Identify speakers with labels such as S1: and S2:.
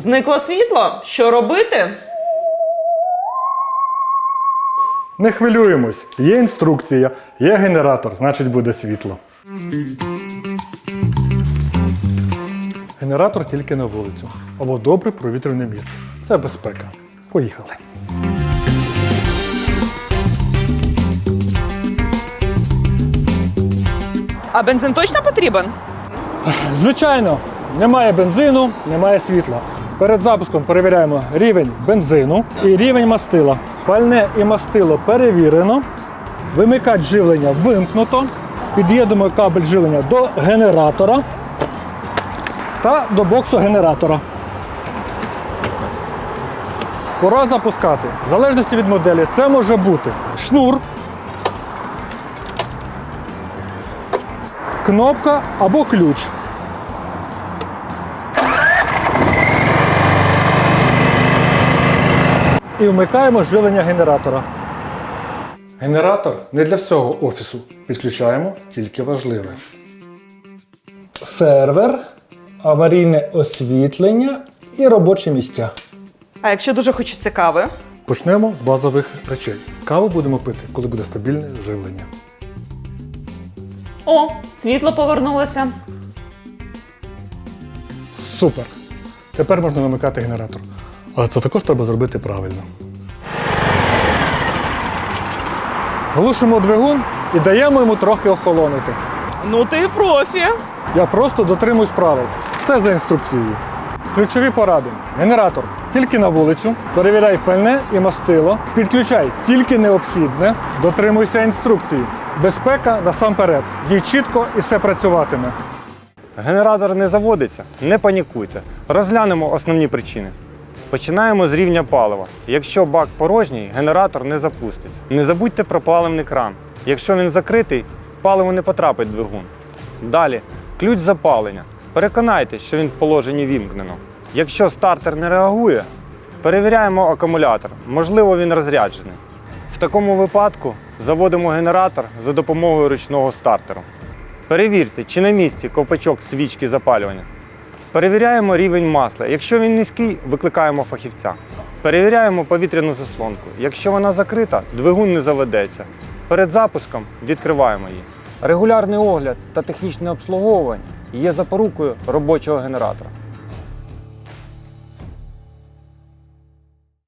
S1: Зникло світло? Що робити?
S2: Не хвилюємось, є інструкція, є генератор, значить буде світло. Генератор тільки на вулицю. Або добре провітряне місце. Це безпека. Поїхали.
S1: А бензин точно потрібен?
S2: Звичайно, немає бензину, немає світла. Перед запуском перевіряємо рівень бензину і рівень мастила. Пальне і мастило перевірено. Вимикач живлення вимкнуто. Під'єднуємо кабель живлення до генератора та до боксу генератора. Пора запускати. В залежності від моделі це може бути шнур, кнопка або ключ. І вмикаємо живлення генератора. Генератор не для всього офісу. Підключаємо тільки важливе. Сервер, аварійне освітлення і робочі місця.
S1: А якщо дуже хочеться кави?
S2: Почнемо з базових речей. Каву будемо пити, коли буде стабільне живлення.
S1: О, світло повернулося.
S2: Супер! Тепер можна вимикати генератор. Але це також треба зробити правильно. Глушимо двигун і даємо йому трохи охолонути.
S1: Ну ти профі.
S2: Я просто дотримуюсь правил. Все за інструкцією. Ключові поради. Генератор тільки на вулицю, перевіряй пальне і мастило, підключай тільки необхідне, дотримуйся інструкції. Безпека насамперед. Дій чітко і все працюватиме.
S3: Генератор не заводиться, не панікуйте. Розглянемо основні причини. Починаємо з рівня палива. Якщо бак порожній, генератор не запуститься. Не забудьте про паливний кран. Якщо він закритий, паливо не потрапить в двигун. Далі ключ запалення. Переконайтеся, що він в положенні вімкнено. Якщо стартер не реагує, перевіряємо акумулятор. Можливо, він розряджений. В такому випадку заводимо генератор за допомогою ручного стартеру. Перевірте, чи на місці ковпачок свічки запалювання. Перевіряємо рівень масла. Якщо він низький, викликаємо фахівця. Перевіряємо повітряну заслонку. Якщо вона закрита, двигун не заведеться. Перед запуском відкриваємо її. Регулярний огляд та технічне обслуговування є запорукою робочого генератора.